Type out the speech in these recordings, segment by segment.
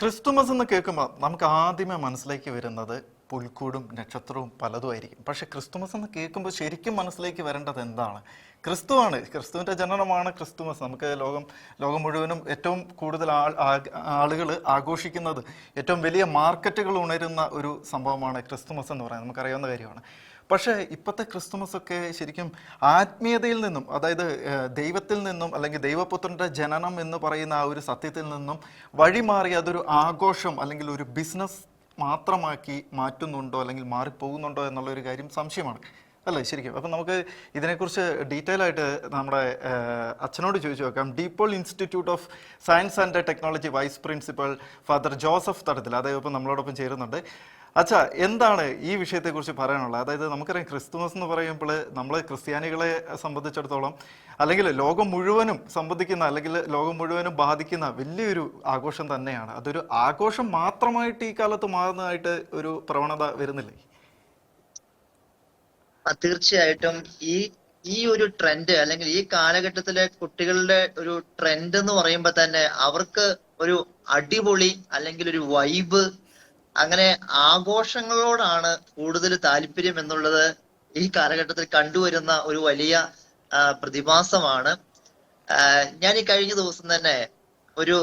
Christmas എന്ന് കേൾക്കുമ്പോൾ നമുക്ക് ആദ്യമേ മനസ്സിലേക്ക് വരുന്നത് പുൽക്കൂടും നക്ഷത്രവും പലതുമായിരിക്കും പക്ഷെ ക്രിസ്തുമസ് എന്ന് കേൾക്കുമ്പോൾ ശരിക്കും മനസ്സിലേക്ക് വരേണ്ടത് എന്താണ്? ക്രിസ്തുവാണ്. ക്രിസ്തുവിന്റെ ജനനമാണ് ക്രിസ്തുമസ്. നമുക്ക് ലോകം ലോകം മുഴുവനും ഏറ്റവും കൂടുതൽ ആൾ ആളുകൾ ആഘോഷിക്കുന്നത് ഏറ്റവും വലിയ മാർക്കറ്റുകൾ ഉണരുന്ന ഒരു സംഭവമാണ് ക്രിസ്തുമസ് എന്ന് പറയുന്നത്. നമുക്കറിയാവുന്ന കാര്യമാണ്. പക്ഷേ ഇപ്പോഴത്തെ ക്രിസ്തുമസ് ഒക്കെ ശരിക്കും ആത്മീയതയിൽ നിന്നും അതായത് ദൈവത്തിൽ നിന്നും അല്ലെങ്കിൽ ദൈവപുത്രന്റെ ജനനം എന്ന് പറയുന്ന ആ ഒരു സത്യത്തിൽ നിന്നും വഴിമാറി അതൊരു ആഘോഷം അല്ലെങ്കിൽ ഒരു ബിസിനസ് മാത്രമാക്കി മാറ്റുന്നുണ്ടോ അല്ലെങ്കിൽ മാറിപ്പോകുന്നുണ്ടോ എന്നുള്ളൊരു കാര്യം സംശയമാണ്. അല്ലേ? ശരിക്കും. അപ്പം നമുക്ക് ഇതിനെക്കുറിച്ച് ഡീറ്റെയിൽ ആയിട്ട് നമ്മുടെ അച്ഛനോട് ചോദിച്ചു നോക്കാം. DePaul institute of science and technology vice principal father Joseph Thadathil അദ്ദേഹം ഇപ്പം നമ്മളോടൊപ്പം ചേരുന്നുണ്ട്. അച്ഛാ എന്താണ് ഈ വിഷയത്തെക്കുറിച്ച് പറയാനുള്ളത്? അതായത് നമുക്കറിയാം ക്രിസ്തുമസ് എന്ന് പറയുമ്പോൾ നമ്മൾ ക്രിസ്ത്യാനികളെ സംബന്ധിച്ചിടത്തോളം അല്ലെങ്കിൽ ലോകം മുഴുവനും സംബന്ധിക്കുന്ന അല്ലെങ്കിൽ ലോകം മുഴുവനും ബാധിക്കുന്ന വലിയൊരു ആഘോഷം തന്നെയാണ്. അതൊരു ആഘോഷം മാത്രമായിട്ട് ഈ കാലത്ത് മാറുന്നതായിട്ട് ഒരു പ്രവണത വരുന്നില്ലേ? തീർച്ചയായിട്ടും. ഈ ഈ ഒരു ട്രെൻഡ് അല്ലെങ്കിൽ ഈ കാലഘട്ടത്തിലെ കുട്ടികളുടെ ഒരു ട്രെൻഡ് എന്ന് പറയുമ്പോൾ തന്നെ അവർക്ക് ഒരു അടിപൊളി അല്ലെങ്കിൽ ഒരു വൈബ് അങ്ങനെ ആഘോഷങ്ങളോടാണ് കൂടുതൽ താല്പര്യം എന്നുള്ളത് ഈ കാലഘട്ടത്തിൽ കണ്ടുവരുന്ന ഒരു വലിയ പ്രതിഭാസമാണ്. ഞാൻ ഈ കഴിഞ്ഞ ദിവസം തന്നെ ഒരു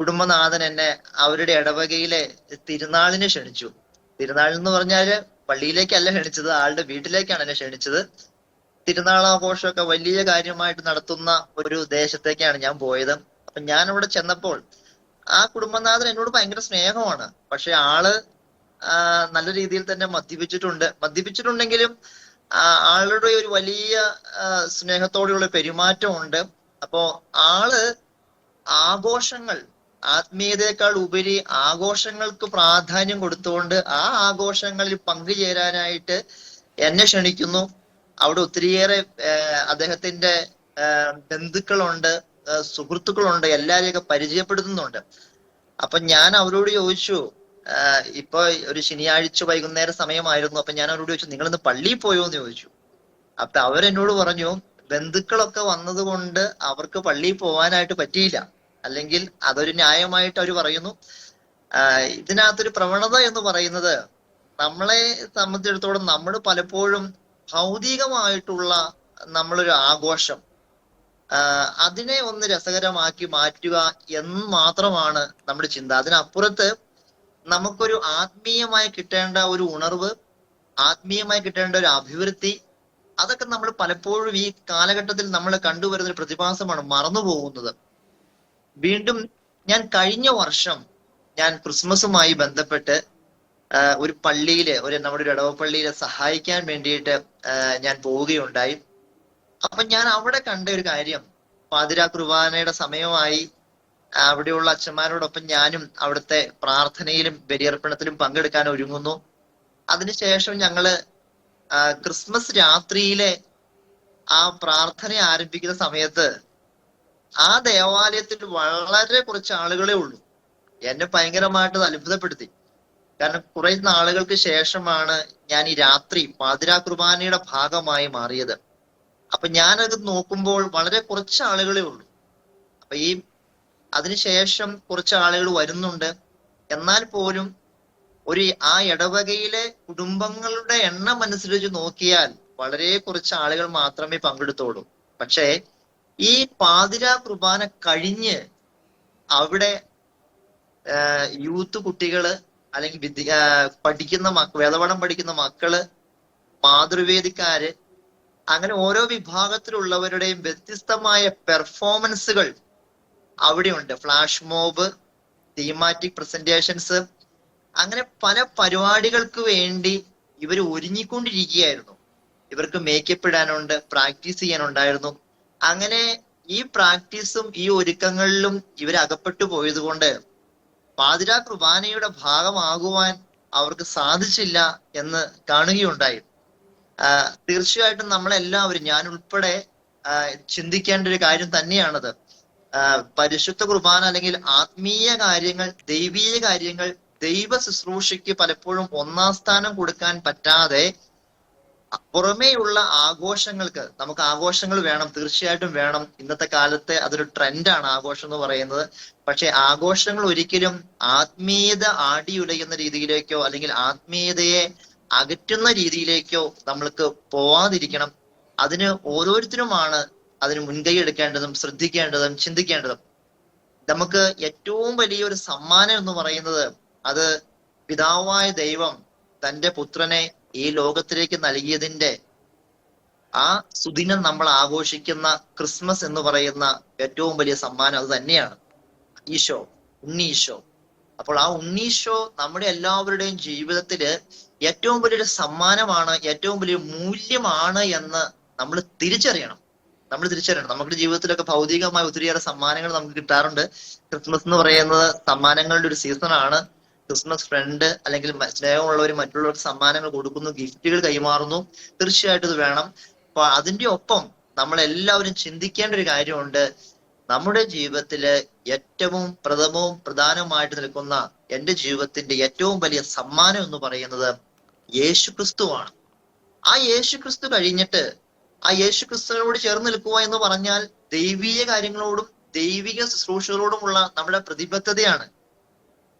കുടുംബനാഥൻ എന്നെ അവരുടെ ഇടവകയിലെ തിരുനാളിന് ക്ഷണിച്ചു. തിരുനാൾ എന്ന് പറഞ്ഞാൽ പള്ളിയിലേക്കല്ല ക്ഷണിച്ചത് ആളുടെ വീട്ടിലേക്കാണ് എന്നെ ക്ഷണിച്ചത്. തിരുനാളാഘോഷമൊക്കെ വലിയ കാര്യമായിട്ട് നടത്തുന്ന ഒരു ദേശത്തേക്കാണ് ഞാൻ പോയത്. അപ്പൊ ഞാൻ അവിടെ ചെന്നപ്പോൾ ആ കുടുംബനാഥൻ എന്നോട് ഭയങ്കര സ്നേഹമാണ്. പക്ഷെ ആൾ നല്ല രീതിയിൽ തന്നെ മദ്യപിച്ചിട്ടുണ്ട്. മദ്യപിച്ചിട്ടുണ്ടെങ്കിലും ആളുടെ ഒരു വലിയ സ്നേഹത്തോടെയുള്ള പെരുമാറ്റമുണ്ട്. അപ്പോ ആൾ ആഘോഷങ്ങൾ ആത്മീയതയേക്കാൾ ഉപരി ആഘോഷങ്ങൾക്ക് പ്രാധാന്യം കൊടുത്തുകൊണ്ട് ആ ആഘോഷങ്ങളിൽ പങ്കുചേരാനായിട്ട് എന്നെ ക്ഷണിക്കുന്നു. അവിടെ ഒത്തിരിയേറെ അദ്ദേഹത്തിന്റെ ബന്ധുക്കളുണ്ട്. സുഹൃത്തുക്കളുണ്ട് എല്ലാരെയൊക്കെ പരിചയപ്പെടുത്തുന്നുണ്ട്. അപ്പൊ ഞാൻ അവരോട് ചോദിച്ചു ഇപ്പൊ ഒരു ശനിയാഴ്ച വൈകുന്നേര സമയമായിരുന്നു അപ്പൊ ഞാൻ അവരോട് ചോദിച്ചു നിങ്ങൾ ഇന്ന് പള്ളിയിൽ പോയോ? എന്ന് ചോദിച്ചു. അപ്പൊ അവരെന്നോട് പറഞ്ഞു ബന്ധുക്കളൊക്കെ വന്നതുകൊണ്ട് അവർക്ക് പള്ളിയിൽ പോവാനായിട്ട് പറ്റിയില്ല. അല്ലെങ്കിൽ അതൊരു ന്യായമായിട്ട് അവർ പറയുന്നു. ഇതിനകത്തൊരു പ്രവണത എന്ന് പറയുന്നത് നമ്മളെ സംബന്ധിച്ചിടത്തോളം നമ്മൾ പലപ്പോഴും ഭൗതികമായിട്ടുള്ള നമ്മളൊരു ആഘോഷം അതിനെ ഒന്ന് രസകരമാക്കി മാറ്റുക എന്ന് മാത്രമാണ് നമ്മുടെ ചിന്ത. അതിനപ്പുറത്ത് നമുക്കൊരു ആത്മീയമായി കിട്ടേണ്ട ഒരു ഉണർവ് ആത്മീയമായി കിട്ടേണ്ട ഒരു അഭിവൃദ്ധി അതൊക്കെ നമ്മൾ പലപ്പോഴും ഈ കാലഘട്ടത്തിൽ നമ്മൾ കണ്ടുവരുന്ന ഒരു പ്രതിഭാസമാണ് മറന്നു പോകുന്നത്. വീണ്ടും ഞാൻ കഴിഞ്ഞ വർഷം ഞാൻ ക്രിസ്മസുമായി ബന്ധപ്പെട്ട് ഒരു പള്ളിയിൽ ഒരു നമ്മുടെ ഒരു ഇടവപ്പള്ളിയിലെ സഹായിക്കാൻ വേണ്ടിയിട്ട് ഞാൻ പോവുകയുണ്ടായി. അപ്പൊ ഞാൻ അവിടെ കണ്ട ഒരു കാര്യം. പാതിരാ കുർബാനയുടെ സമയമായി അവിടെയുള്ള അച്ഛന്മാരോടൊപ്പം ഞാനും അവിടുത്തെ പ്രാർത്ഥനയിലും ബലിയർപ്പണത്തിലും പങ്കെടുക്കാൻ ഒരുങ്ങുന്നു. അതിനുശേഷം ഞങ്ങൾ ക്രിസ്മസ് രാത്രിയിലെ ആ പ്രാർത്ഥന ആരംഭിക്കുന്ന സമയത്ത് ആ ദേവാലയത്തിൽ വളരെ കുറച്ച് ആളുകളെ ഉള്ളൂ. എന്നെ ഭയങ്കരമായിട്ട് അത് അത്ഭുതപ്പെടുത്തി. കാരണം കുറെ നാളുകൾക്ക് ശേഷമാണ് ഞാൻ ഈ രാത്രി പാതിരാ കുർബാനയുടെ ഭാഗമായി മാറിയത്. അപ്പൊ ഞാനത് നോക്കുമ്പോൾ വളരെ കുറച്ച് ആളുകളെ ഉള്ളൂ. അപ്പൊ ഈ അതിനുശേഷം കുറച്ച് ആളുകൾ വരുന്നുണ്ട്. എന്നാൽ പോലും ഒരു ആ ഇടവകയിലെ കുടുംബങ്ങളുടെ എണ്ണം അനുസരിച്ച് നോക്കിയാൽ വളരെ കുറച്ച് ആളുകൾ മാത്രമേ പങ്കെടുത്തോളൂ. പക്ഷേ ഈ പാതിര കുർബാന കഴിഞ്ഞ് അവിടെ യൂത്ത് കുട്ടികൾ അല്ലെങ്കിൽ വിദ്യ പഠിക്കുന്ന മക്ക വേദപാഠം പഠിക്കുന്ന മക്കൾ മാതൃവേദിക്കാര് അങ്ങനെ ഓരോ വിഭാഗത്തിലുള്ളവരുടെയും വ്യത്യസ്തമായ പെർഫോമൻസുകൾ അവിടെയുണ്ട്. ഫ്ലാഷ് മോബ് തീമാറ്റിക് പ്രസന്റേഷൻസ് അങ്ങനെ പല പരിപാടികൾക്ക് വേണ്ടി ഇവർ ഒരുങ്ങിക്കൊണ്ടിരിക്കുകയായിരുന്നു. ഇവർക്ക് മേക്കപ്പ് ഇടാനുണ്ട് പ്രാക്ടീസ് ചെയ്യാനുണ്ടായിരുന്നു. അങ്ങനെ ഈ പ്രാക്ടീസും ഈ ഒരുക്കങ്ങളിലും ഇവർ അകപ്പെട്ടു പോയതുകൊണ്ട് പാതിരാ കുർബാനയുടെ ഭാഗമാകുവാൻ അവർക്ക് സാധിച്ചില്ല എന്ന് കാണുകയുണ്ടായി. തീർച്ചയായിട്ടും നമ്മളെല്ലാവരും ഞാൻ ഉൾപ്പെടെ ചിന്തിക്കേണ്ട ഒരു കാര്യം തന്നെയാണത്. പരിശുദ്ധ കുർബാന അല്ലെങ്കിൽ ആത്മീയ കാര്യങ്ങൾ ദൈവീയ കാര്യങ്ങൾ ദൈവ ശുശ്രൂഷയ്ക്ക് പലപ്പോഴും ഒന്നാം സ്ഥാനം കൊടുക്കാൻ പറ്റാതെ പുറമേയുള്ള ആഘോഷങ്ങൾക്ക് നമുക്ക് ആഘോഷങ്ങൾ വേണം തീർച്ചയായിട്ടും വേണം. ഇന്നത്തെ കാലത്തെ അതൊരു ട്രെൻഡാണ് ആഘോഷം എന്ന് പറയുന്നത്. പക്ഷെ ആഘോഷങ്ങൾ ഒരിക്കലും ആത്മീയത ആടിയുലയുന്ന രീതിയിലേക്കോ അല്ലെങ്കിൽ ആത്മീയതയെ അകറ്റുന്ന രീതിയിലേക്കോ നമ്മൾക്ക് പോവാതിരിക്കണം. അതിന് ഓരോരുത്തരുമാണ് അതിന് മുൻകൈ എടുക്കേണ്ടതും ശ്രദ്ധിക്കേണ്ടതും ചിന്തിക്കേണ്ടതും. നമുക്ക് ഏറ്റവും വലിയൊരു സമ്മാനം എന്ന് പറയുന്നത് അത് പിതാവായ ദൈവം തന്റെ പുത്രനെ ഈ ലോകത്തിലേക്ക് നൽകിയതിന്റെ ആ സുദിനം നമ്മൾ ആഘോഷിക്കുന്ന ക്രിസ്മസ് എന്ന് പറയുന്ന ഏറ്റവും വലിയ സമ്മാനം അത് തന്നെയാണ്. ഈശോ ഉണ്ണീശോ. അപ്പോൾ ആ ഉണ്ണീശോ നമ്മുടെ എല്ലാവരുടെയും ജീവിതത്തിൽ ഏറ്റവും വലിയൊരു സമ്മാനമാണ് ഏറ്റവും വലിയ മൂല്യമാണ് എന്ന് നമ്മൾ തിരിച്ചറിയണം. നമ്മൾ തിരിച്ചറിയണം. നമ്മുടെ ജീവിതത്തിലൊക്കെ ഭൗതികമായ ഒത്തിരിയേറെ സമ്മാനങ്ങൾ നമുക്ക് കിട്ടാറുണ്ട്. ക്രിസ്മസ് എന്ന് പറയുന്നത് സമ്മാനങ്ങളുടെ ഒരു സീസണാണ് ക്രിസ്മസ് ഫ്രണ്ട് അല്ലെങ്കിൽ സ്നേഹമുള്ളവർ മറ്റുള്ളവർക്ക് സമ്മാനങ്ങൾ കൊടുക്കുന്നു ഗിഫ്റ്റുകൾ കൈമാറുന്നു. തീർച്ചയായിട്ടും ഇത് വേണം. അപ്പൊ അതിന്റെ ഒപ്പം നമ്മളെല്ലാവരും ചിന്തിക്കേണ്ട ഒരു കാര്യമുണ്ട്. നമ്മുടെ ജീവിതത്തിൽ ഏറ്റവും പ്രഥമവും പ്രധാനവുമായിട്ട് നിൽക്കുന്ന എന്റെ ജീവിതത്തിന്റെ ഏറ്റവും വലിയ സമ്മാനം എന്ന് പറയുന്നത് യേശുക്രിസ്തുവാണ്. ആ യേശുക്രിസ്തു കഴിഞ്ഞിട്ട് ആ യേശുക്രിസ്തുവിനോട് ചേർന്ന് നിൽക്കുക എന്ന് പറഞ്ഞാൽ ദൈവീയ കാര്യങ്ങളോടും ദൈവിക ശുശ്രൂഷകളോടുമുള്ള നമ്മുടെ പ്രതിബദ്ധതയാണ്.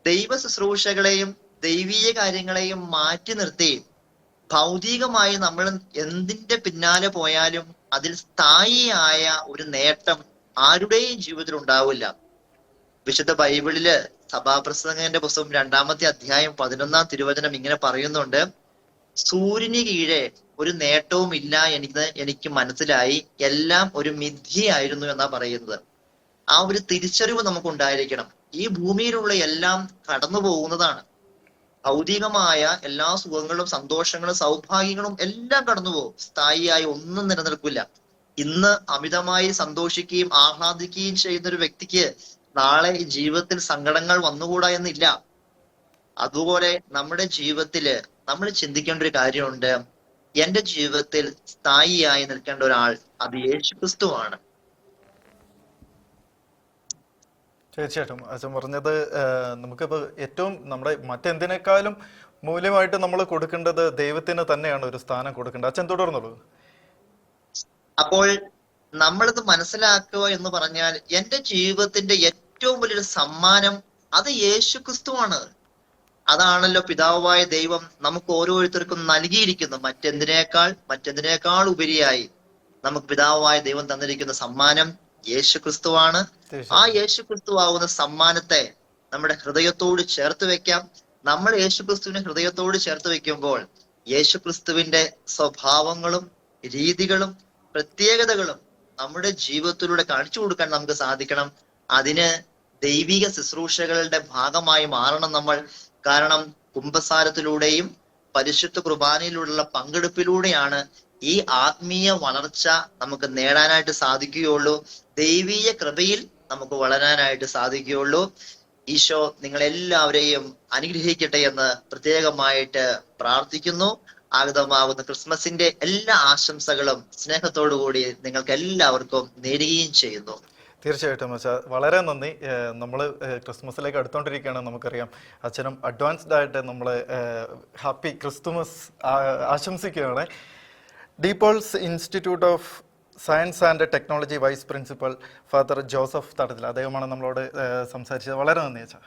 ദൈവ ശുശ്രൂഷകളെയും ദൈവീയ കാര്യങ്ങളെയും മാറ്റി നിർത്തി ഭൗതികമായി നമ്മൾ എന്തിന്റെ പിന്നാലെ പോയാലും അതിൽ സ്ഥായിയായ ഒരു നേട്ടം ആരുടെയും ജീവിതത്തിൽ ഉണ്ടാവില്ല. വിശുദ്ധ ബൈബിളിൽ സഭാപ്രസംഗന്റെ പുസ്തകം രണ്ടാമത്തെ അധ്യായം പതിനൊന്നാം തിരുവചനം ഇങ്ങനെ പറയുന്നുണ്ട് സൂര്യന് കീഴെ ഒരു നേട്ടവും ഇല്ല എനിക്ക് എനിക്ക് മനസ്സിലായി. എല്ലാം ഒരു മിഥ്യയായിരുന്നു എന്നാ പറയുന്നത്. ആ ഒരു തിരിച്ചറിവ് നമുക്ക് ഉണ്ടായിരിക്കണം ഈ ഭൂമിയിലുള്ള എല്ലാം കടന്നു പോകുന്നതാണ്. ഭൗതികമായ എല്ലാ സുഖങ്ങളും സന്തോഷങ്ങളും സൗഭാഗ്യങ്ങളും എല്ലാം കടന്നു പോകും. സ്ഥായിയായി ഒന്നും നിലനിൽക്കില്ല. ഇന്ന് അമിതമായി സന്തോഷിക്കുകയും ആഹ്ലാദിക്കുകയും ചെയ്യുന്ന ഒരു വ്യക്തിക്ക് നാളെ ജീവിതത്തിൽ സങ്കടങ്ങൾ വന്നുകൂടാ എന്നില്ല. അതുപോലെ നമ്മുടെ ജീവിതത്തിൽ നമ്മൾ ചിന്തിക്കേണ്ട ഒരു കാര്യമുണ്ട്. എന്റെ ജീവിതത്തിൽ സ്ഥായിയായി നിൽക്കേണ്ട ഒരാൾ അത് യേശു ക്രിസ്തുവാണ് തീർച്ചയായിട്ടും. അച്ഛൻ പറഞ്ഞത് നമുക്കിപ്പോൾ ഏറ്റവും നമ്മുടെ മറ്റെന്തിനേക്കാളും മൂല്യമായിട്ട് നമ്മൾ കൊടുക്കേണ്ടത് ദൈവത്തിന് തന്നെയാണ് ഒരു സ്ഥാനം കൊടുക്കേണ്ടത്. അച്ഛൻ തുടർന്നുള്ളൂ. അപ്പോൾ നമ്മളിത് മനസ്സിലാക്കുക എന്ന് പറഞ്ഞാൽ എന്റെ ജീവിതത്തിന്റെ ഏറ്റവും വലിയൊരു സമ്മാനം അത് യേശു ക്രിസ്തുവാണ് അതാണല്ലോ പിതാവായ ദൈവം നമുക്ക് ഓരോരുത്തർക്കും നൽകിയിരിക്കുന്നത് മറ്റെന്തിനേക്കാൾ മറ്റെന്തിനേക്കാൾ ഉപരിയായി നമുക്ക് പിതാവായ ദൈവം തന്നിരിക്കുന്ന സമ്മാനം യേശു ക്രിസ്തുവാണ് ആ യേശു ക്രിസ്തു ആവുന്ന സമ്മാനത്തെ നമ്മുടെ ഹൃദയത്തോട് ചേർത്ത് വെക്കാം. നമ്മൾ യേശു ക്രിസ്തുവിനെ ഹൃദയത്തോട് ചേർത്ത് വെക്കുമ്പോൾ യേശു ക്രിസ്തുവിന്റെ സ്വഭാവങ്ങളും രീതികളും പ്രത്യേകതകളും നമ്മുടെ ജീവിതത്തിലൂടെ കാണിച്ചു കൊടുക്കാൻ നമുക്ക് സാധിക്കണം. അതിന് ദൈവിക ശുശ്രൂഷകളുടെ ഭാഗമായി മാറണം നമ്മൾ. കാരണം കുംഭസാരത്തിലൂടെയും പരിശുദ്ധ കുർബാനയിലുള്ള പങ്കെടുപ്പിലൂടെയാണ് ഈ ആത്മീയ വളർച്ച നമുക്ക് നേടാനായിട്ട് സാധിക്കുകയുള്ളൂ. ദൈവീയ കൃപയിൽ നമുക്ക് വളരാനായിട്ട് സാധിക്കുകയുള്ളൂ. ഈശോ നിങ്ങളെല്ലാവരെയും അനുഗ്രഹിക്കട്ടെ എന്ന് പ്രത്യേകമായിട്ട് പ്രാർത്ഥിക്കുന്നു. ആഗതമാകുന്ന ക്രിസ്മസിന്റെ എല്ലാ ആശംസകളും സ്നേഹത്തോടു കൂടി നിങ്ങൾക്ക് എല്ലാവർക്കും നേരുകയും ചെയ്യുന്നു. തീർച്ചയായിട്ടും അച്ഛാ വളരെ നന്ദി. നമ്മൾ ക്രിസ്മസിലേക്ക് അടുത്തോണ്ടിരിക്കുകയാണ് നമുക്കറിയാം. അച്ഛനും അഡ്വാൻസ്ഡ് ആയിട്ട് നമ്മൾ ഹാപ്പി ക്രിസ്തുമസ് ആശംസിക്കുകയാണ്. DePaul's institute of science and technology vice principal father Joseph Thadathil അദ്ദേഹമാണ് നമ്മളോട് സംസാരിച്ചത്. വളരെ നന്ദി അച്ഛാ.